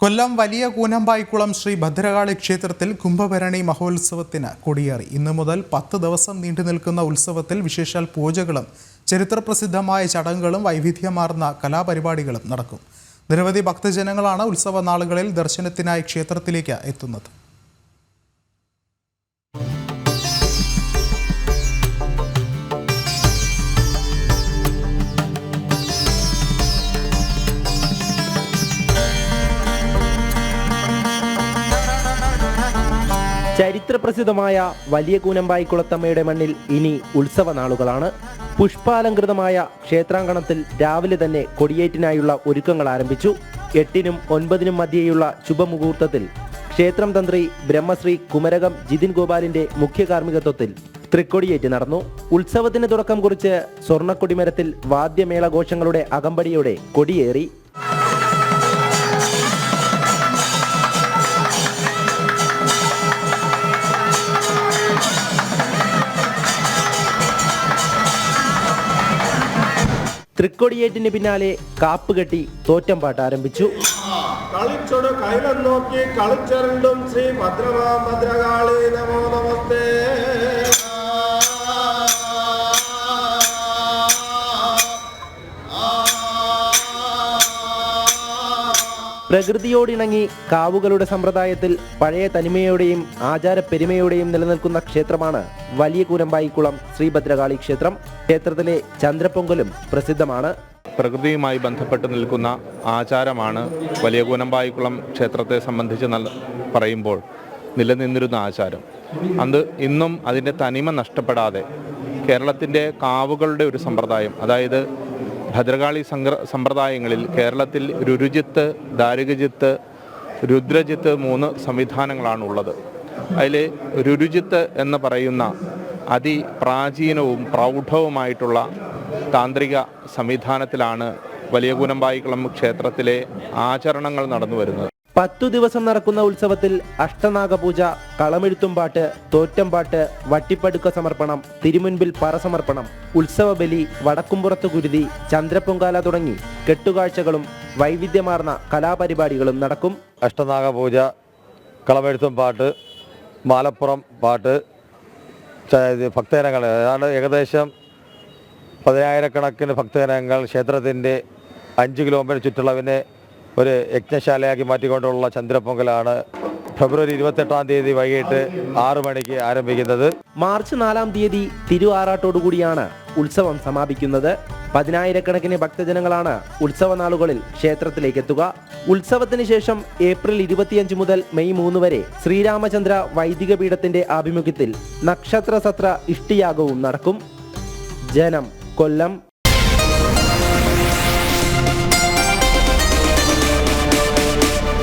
കൊല്ലം വലിയ കൂനമ്പായിക്കുളം ശ്രീ ഭദ്രകാളി ക്ഷേത്രത്തിൽ കുംഭഭരണി മഹോത്സവത്തിന് കൊടിയേറി. ഇന്നു മുതൽ പത്ത് ദിവസം നീണ്ടു നിൽക്കുന്ന ഉത്സവത്തിൽ വിശേഷാൽ പൂജകളും ചരിത്രപ്രസിദ്ധമായ ചടങ്ങുകളും വൈവിധ്യമാർന്ന കലാപരിപാടികളും നടക്കും. നിരവധി ഭക്തജനങ്ങളാണ് ഉത്സവ നാളുകളിൽ ദർശനത്തിനായി ക്ഷേത്രത്തിലേക്ക് എത്തുന്നത്. ചരിത്രപ്രസിദ്ധമായ വലിയ കൂനമ്പായിക്കുളത്തമ്മയുടെ മണ്ണിൽ ഇനി ഉത്സവ നാളുകളാണ് പുഷ്പാലങ്കൃതമായ ക്ഷേത്രാങ്കണത്തിൽ രാവിലെ തന്നെ കൊടിയേറ്റിനായുള്ള ഒരുക്കങ്ങൾ ആരംഭിച്ചു. എട്ടിനും ഒൻപതിനും മധ്യേയുള്ള ശുഭമുഹൂർത്തത്തിൽ ക്ഷേത്രം തന്ത്രി ബ്രഹ്മശ്രീ കുമരകം ജിതിൻ ഗോപാലിന്റെ മുഖ്യ കാർമ്മികത്വത്തിൽ തൃക്കൊടിയേറ്റ് നടന്നു. ഉത്സവത്തിന് തുടക്കം കുറിച്ച് സ്വർണക്കൊടിമരത്തിൽ വാദ്യമേളഘോഷങ്ങളുടെ അകമ്പടിയോടെ കൊടിയേറി. തൃക്കൊടിയേറ്റിന് പിന്നാലെ കാപ്പുകെട്ടി തോറ്റംപാട്ട് ആരംഭിച്ചു. കളിച്ചൊടു കൈലം നോക്കി കളിച്ചറിണ്ടും ശ്രീ ഭദ്രമാ ഭദ്രകാളി. പ്രകൃതിയോടിണങ്ങി കാവുകളുടെ സമ്പ്രദായത്തിൽ പഴയ തനിമയോടെയും ആചാരപ്പെരുമയോടെയും നിലനിൽക്കുന്ന ക്ഷേത്രമാണ് വലിയ കൂരമ്പായിക്കുളം ശ്രീഭദ്രകാളി ക്ഷേത്രം. ക്ഷേത്രത്തിലെ ചന്ദ്രപ്പൊങ്കലും പ്രസിദ്ധമാണ്. പ്രകൃതിയുമായി ബന്ധപ്പെട്ട് നിൽക്കുന്ന ആചാരമാണ് വലിയ കൂനമ്പായിക്കുളം ക്ഷേത്രത്തെ സംബന്ധിച്ച് പറയുമ്പോൾ നിലനിന്നിരുന്ന ആചാരം. അത് ഇന്നും അതിന്റെ തനിമ നഷ്ടപ്പെടാതെ കേരളത്തിന്റെ കാവുകളുടെ ഒരു സമ്പ്രദായം അതായത് ഭദ്രകാളി സംഗ്ര സമ്പ്രദായങ്ങളിൽ കേരളത്തിൽ രുരുജിത്ത് ദാരുകജിത്ത് രുദ്രജിത്ത് മൂന്ന് സംവിധാനങ്ങളാണ് ഉള്ളത് അതിൽ രുരുജിത്ത് എന്ന് പറയുന്ന അതിപ്രാചീനവും പ്രൗഢവുമായിട്ടുള്ള താന്ത്രിക സംവിധാനത്തിലാണ് വലിയ കൂനമ്പായിക്കുളം ക്ഷേത്രത്തിലെ ആചരണങ്ങൾ നടന്നു വരുന്നത് പത്തു ദിവസം നടക്കുന്ന ഉത്സവത്തിൽ അഷ്ടനാഗപൂജ കളമെഴുത്തുംപാട്ട് തോറ്റംപാട്ട് വട്ടിപ്പടുക്ക സമർപ്പണം തിരുമുൻപിൽ പറസമർപ്പണം ഉത്സവ ബലി വടക്കുംപുറത്ത് കുരുതി ചന്ദ്രപൊങ്കാല തുടങ്ങി കെട്ടുകാഴ്ചകളും വൈവിധ്യമാർന്ന കലാപരിപാടികളും നടക്കും. അഷ്ടനാഗപൂജ കളമെഴുത്തും പാട്ട് മാലപ്പുറം പാട്ട് ഭക്തജനങ്ങൾ ഏതാണ്ട് ഏകദേശം പതിനായിരക്കണക്കിന് ഭക്തജനങ്ങൾ ക്ഷേത്രത്തിന്റെ അഞ്ച് കിലോമീറ്റർ ചുറ്റളവിനെ ഒരു യജ്ഞശാലയാക്കി മാറ്റിക്കൊണ്ടുള്ള ചന്ദ്രപൊങ്കലാണ് ഫെബ്രുവരി ഇരുപത്തെട്ടാം തീയതി വൈകിട്ട് ആറു മണിക്ക് ആരംഭിക്കുന്നത്. മാർച്ച് നാലാം തീയതി തിരുവാറാട്ടോടുകൂടിയാണ് ഉത്സവം സമാപിക്കുന്നത്. പതിനായിരക്കണക്കിന് ഭക്തജനങ്ങളാണ് ഉത്സവ നാളുകളിൽ ക്ഷേത്രത്തിലേക്ക് എത്തുക. ഉത്സവത്തിന് ശേഷം ഏപ്രിൽ ഇരുപത്തിയഞ്ച് മുതൽ മെയ് മൂന്ന് വരെ ശ്രീരാമചന്ദ്ര വൈദിക പീഠത്തിന്റെ ആഭിമുഖ്യത്തിൽ നക്ഷത്ര സത്ര ഇഷ്ടിയാഗവും നടക്കും. ജനം കൊല്ലം.